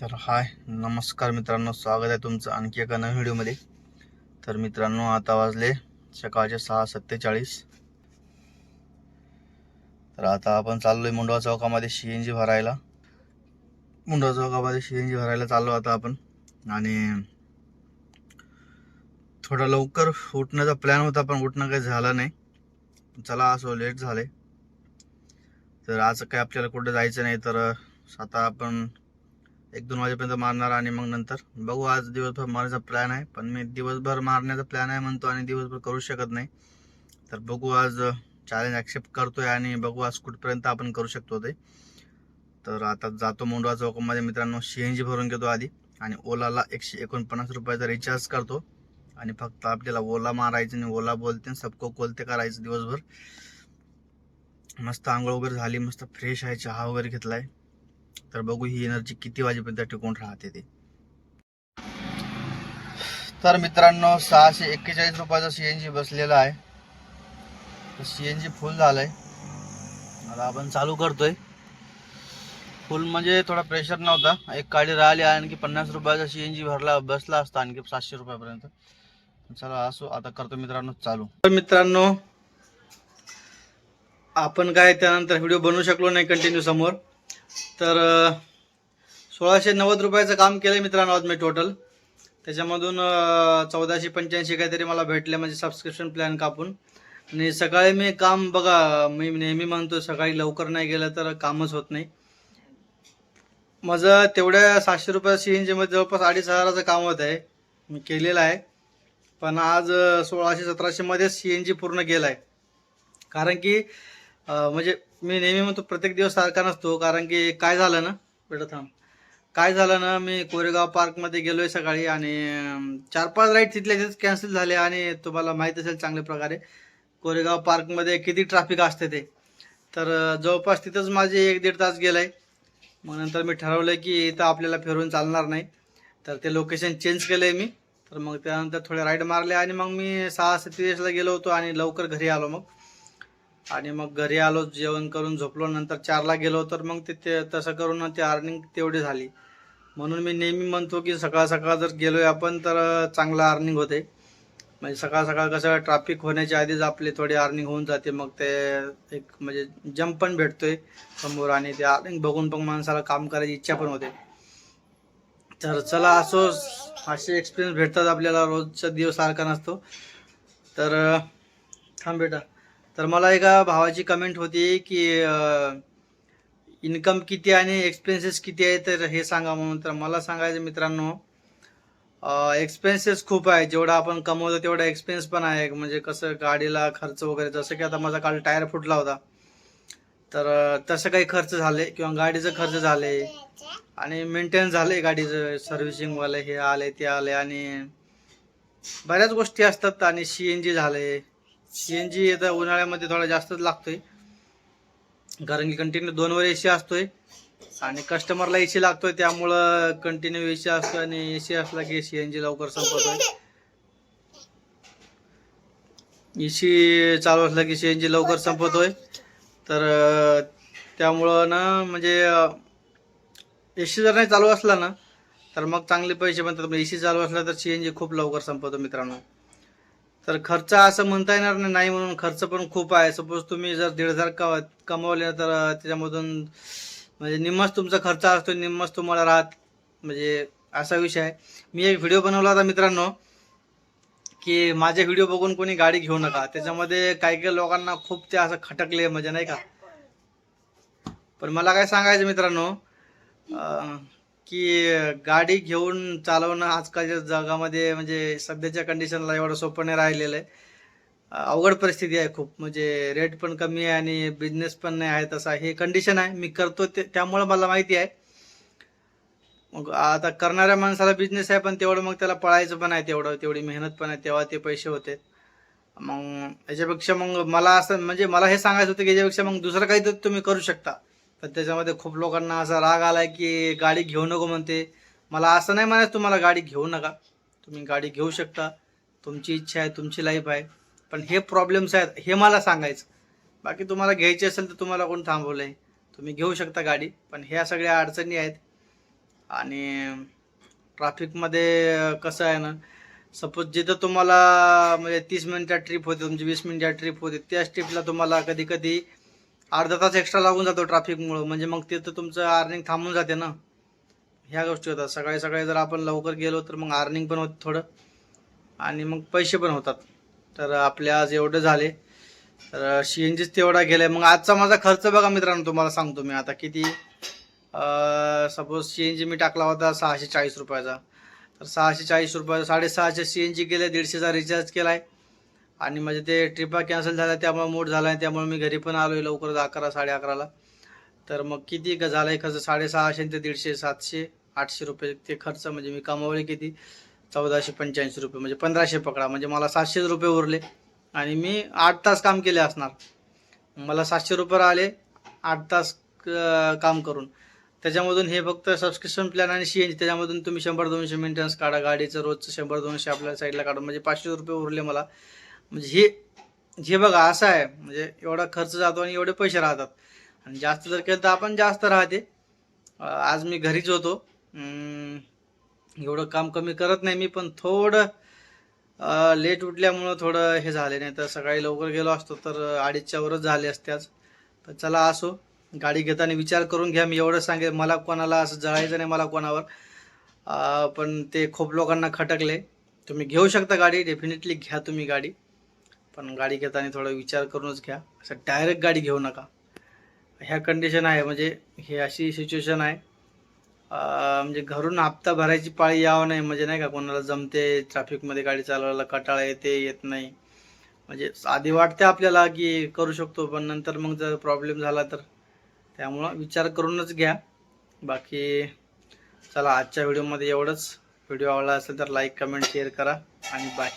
तर हाय नमस्कार मित्रांनो स्वागत आहे तुमचं आणखी एका नवीन व्हिडिओमध्ये. तर मित्रांनो आता वाजले सकाळचे सहा सत्तेचाळीस. तर आता आपण चाललोय मुंडवा चौकामध्ये सी एन जी भरायला. मुंडवा चौकामध्ये सी एन जी भरायला चाललो आता आपण. आणि थोडा लवकर उठण्याचा प्लॅन होता पण उठणं काही झालं नाही. चला असो लेट झाले तर आज काय आपल्याला कुठं जायचं नाही तर आता आपण एक दोन वाजेपर्यंत मारणार आणि मग नंतर. बघू आज दिवसभर मारण्याचा प्लॅन आहे पण मी दिवसभर मारण्याचा प्लॅन आहे म्हणतो आणि दिवसभर करू शकत नाही. तर बघू आज चॅलेंज ॲक्सेप्ट करतोय आणि बघू आज कुठपर्यंत आपण करू शकतो ते. तर आता जातो मोंडवा चौकामध्ये मित्रांनो सी एन जी भरून घेतो आधी. आणि ओलाला एकशे एकोणपन्नास रुपयाचा रिचार्ज करतो. आणि फक्त आपल्याला ओला मारायचं आणि ओला बोलते आणि सबको कोलते करायचं दिवसभर. मस्त आंघोळ वगैरे झाली मस्त फ्रेश आहे चहा वगैरे घेतलाय. तर बघू ही एनर्जी किती वाजेपर्यंत टिकून राहते ते. तर मित्रांनो सहाशे एक्केचाळीस रुपयाचा सी एनजी बसलेला आहे. तर सीएनजी फुल झालाय. आता आपण चालू करतोय. फुल म्हणजे थोडा प्रेशर नव्हता. एक गाडी राहिली आणखी पन्नास रुपयाचा सीएनजी भरला बसला असता आणखी सातशे रुपयापर्यंत. चला असो आता करतो मित्रांनो चालू. तर मित्रांनो आपण काय त्यानंतर व्हिडिओ बनवू शकलो नाही कंटिन्यू समोर. तर सोळाशे नव्वद रुपयाचं काम केलं मित्रांनो आज मी टोटल त्याच्यामधून चौदाशे पंच्याऐंशी काहीतरी मला भेटले म्हणजे सबस्क्रिप्शन प्लॅन कापून. आणि सकाळी मी काम बघा मी नेहमी म्हणतो सकाळी लवकर नाही गेलं तर कामच होत नाही. माझं तेवढ्या सातशे रुपया सी एन जीमध्ये म्हणजे जवळपास अडीच हजाराचं काम होत आहे. मी केलेलं आहे. पण आज सोळाशे सतराशेमध्येच सी एन जी पूर्ण गेलं आहे कारण की म्हणजे मी नेहमी म्हणतो प्रत्येक दिवस सारखा नसतो कारण की काय झालं ना बेटा थांब. काय झालं ना मी कोरेगाव पार्कमध्ये गेलो आहे सकाळी आणि चार पाच राईड तिथल्या तिथेच कॅन्सल झाले आणि तुम्हाला माहीत असेल चांगल्या प्रकारे कोरेगाव पार्कमध्ये किती ट्रॅफिक असते ते. तर जवळपास तिथंच माझे एक दीड तास गेलं आहे मग नंतर मी ठरवलं की इथं आपल्याला फिरून चालणार नाही. तर ते लोकेशन चेंज केलं आहे मी. तर मग त्यानंतर थोडे राईड मारले आणि मग मी सहा सत्तेचाळीसला गेलो होतो आणि लवकर घरी आलो मग. आणि मग घरी आलो जेवण करून झोपलो नंतर चारला गेलो तर मग ते ते तसं करून ते अर्निंग तेवढी झाली. म्हणून मी नेहमी म्हणतो की सकाळ सकाळ जर गेलोय आपण तर चांगलं अर्निंग होते. म्हणजे सकाळ सकाळ कसं ट्रॅफिक होण्याच्या आधीच आपली थोडी अर्निंग होऊन जाते. मग ते एक म्हणजे जम्प पण भेटतोय समोर आणि ते अर्निंग बघून पण माणसाला काम करायची इच्छा पण होते. तर चला असो असे एक्सपिरियन्स भेटतात आपल्याला. रोजचा दिवस सारखा नसतो. तर थांब बेटा. तर मला एका भावाची कमेंट होती की इन्कम किती आणि एक्सपेन्सेस किती आहे तर हे सांगा म्हणून. तर मला सांगायचं मित्रांनो एक्सपेन्सेस खूप आहे. जेवढा आपण कमवतो तेवढा एक्सपेन्स पण आहे. म्हणजे कसं गाडीला खर्च वगैरे जसं की आता माझा काल टायर फुटला होता. तर तसं काही खर्च झाले किंवा गाडीचं खर्च झाले आणि मेंटेन झाले गाडीचं सर्व्हिसिंगवाले हे आले ते आले आणि बऱ्याच गोष्टी असतात आणि सी एन जी झाले. सी एन जी आता उन्हाळ्यामध्ये थोडा जास्तच लागतोय. कारण की कंटिन्यू दोन वर एसी असतोय आणि कस्टमरला एसी लागतोय त्यामुळं कंटिन्यू एसी असतो आणि एसी असला की सी एन जी लवकर संपतोय. एसी चालू असला की सी एन जी लवकर संपतोय. तर त्यामुळं ना म्हणजे एसी जर नाही चालू असला ना तर मग चांगले पैसे बनतात. सी चालू असला तर सी एन जी खूप लवकर संपतो मित्रांनो. तर खर्च असं म्हणता येणार नाही नाही म्हणून खर्च पण खूप आहे. सपोज तुम्ही जर दीड हजार कव कमवले तर त्याच्यामधून म्हणजे निम्मच तुमचा खर्च असतो निम्मच तुम्हाला राहत म्हणजे असा विषय आहे. मी एक व्हिडिओ बनवला होता मित्रांनो की माझे व्हिडिओ बघून कोणी गाडी घेऊ नका. त्याच्यामध्ये काही काही लोकांना खूप ते असं खटकले म्हणजे नाही का? पण मला काय सांगायचं मित्रांनो की गाडी घेऊन चालवणं आजकालच्या जगामध्ये म्हणजे सध्याच्या कंडिशनला एवढं सोपं नाही राहिलेलं आहे. अवघड परिस्थिती आहे खूप. म्हणजे रेट पण कमी आहे आणि बिझनेस पण नाही आहे. तसा हे कंडिशन आहे. मी करतो ते त्यामुळं मला माहिती आहे. मग आता करणाऱ्या माणसाला बिझनेस आहे पण तेवढं मग त्याला पळायचं पण आहे तेवढं. तेवढी मेहनत पण आहे तेव्हा ते पैसे होते. मग याच्यापेक्षा मग मला असं म्हणजे मला हे सांगायचं होतं की याच्यापेक्षा मग दुसरं काहीतरी तुम्ही करू शकता. पण त्याच्यामध्ये खूप लोकांना असा राग आलाय की गाडी घेऊ नको म्हणते. मला असं नाही म्हणायचं तुम्हाला गाडी घेऊ नका. तुम्ही गाडी घेऊ शकता. तुमची इच्छा आहे तुमची लाईफ आहे. पण हे प्रॉब्लेम्स आहेत हे मला सांगायचं. बाकी तुम्हाला घ्यायची असेल तर तुम्हाला कोण थांबवलंय. तुम्ही घेऊ शकता गाडी पण ह्या सगळ्या अडचणी आहेत. आणि ट्राफिकमध्ये कसं आहे ना सपोज जिथं तुम्हाला म्हणजे तीस मिनिटात ट्रिप होते तुमची वीस मिनिटात ट्रिप होते त्याच ट्रिपला तुम्हाला कधी कधी अर्धा तास एक्स्ट्रा लागून जातो ट्रॅफिकमुळं म्हणजे मग तिथं तुमचं अर्निंग थांबून जाते ना. ह्या गोष्टी होतात. सकाळी सकाळी जर आपण लवकर गेलो तर मग अर्निंग पण होतं थोडं. आणि मग पैसे पण होतात. तर आपले आज एवढे झाले. तर सी एन जीच तेवढा गेलाय मग आजचा माझा खर्च बघा मित्रांनो तुम्हाला सांगतो मी आता. किती? सपोज सी एन जी मी टाकला होता सहाशे चाळीस रुपयाचा. तर सहाशे चाळीस रुपयाचा साडेसहाशे सी एन जी गेले दीडशेचा रिचार्ज केला आहे आणि म्हणजे ते ट्रिपा कॅन्सल झाल्या त्यामुळे मूड झाला आहे त्यामुळे मी घरी पण आलो आहे लवकरच अकरा साडे अकराला. तर मग किती ग- झालं आहे खर्च? साडेसहाशे ते दीडशे सातशे आठशे रुपये ते खर्च म्हणजे मी कमावले किती? चौदाशे पंच्याऐंशी रुपये म्हणजे पंधराशे पकडा. म्हणजे मला सातशेच रुपये उरले आणि मी आठ तास काम केले असणार. मला सातशे रुपये आले आठ तास काम करून. त्याच्यामधून हे फक्त सबस्क्रिप्शन प्लॅन आणि सी एन जी त्याच्यामधून तुम्ही शंभर दोनशे मेंटेनन्स काढा. गाडीचं रोजचं शंभर दोनशे आपल्या साईडला काढा म्हणजे पाचशे रुपये उरले मला. म्हणजे हे म्हणजे हे बघा असं आहे. म्हणजे एवढा खर्च जातो आणि एवढे पैसे राहतात. आणि जास्त जर केलं तर आपण जास्त राहते. आज मी घरीच होतो. एवढं काम कमी करत नाही मी पण थोडं लेट उठल्यामुळं थोडं हे झाले. नाही तर सकाळी लवकर गेलो असतो तर अडीचच्यावरच झाले असत्याच तर पण चला असो. गाडी घेताना विचार करून घ्या. मी एवढं सांगेल. मला कोणाला असं जळायचं नाही मला कोणावर. पण ते खूप लोकांना खटकले. तुम्ही घेऊ शकता गाडी. डेफिनेटली घ्या तुम्ही गाडी. पण गाडी घेताना थोडा विचार करूनच घ्या. असं डायरेक्ट गाडी घेऊ नका. ह्या कंडिशन आहे. म्हणजे हे अशी सिच्युएशन आहे. म्हणजे घरून हप्ता भरायची पाळी यावं नाही. म्हणजे नाही का कोणाला जमते ट्रॅफिकमध्ये गाडी चालवायला कटाळा येते येत नाही. म्हणजे आधी वाटते आपल्याला की करू शकतो पण नंतर मग जर प्रॉब्लेम झाला तर. त्यामुळं विचार करूनच घ्या. बाकी चला आजच्या व्हिडिओमध्ये एवढंच. व्हिडिओ आवडला असेल तर लाईक कमेंट शेअर करा. आणि बाय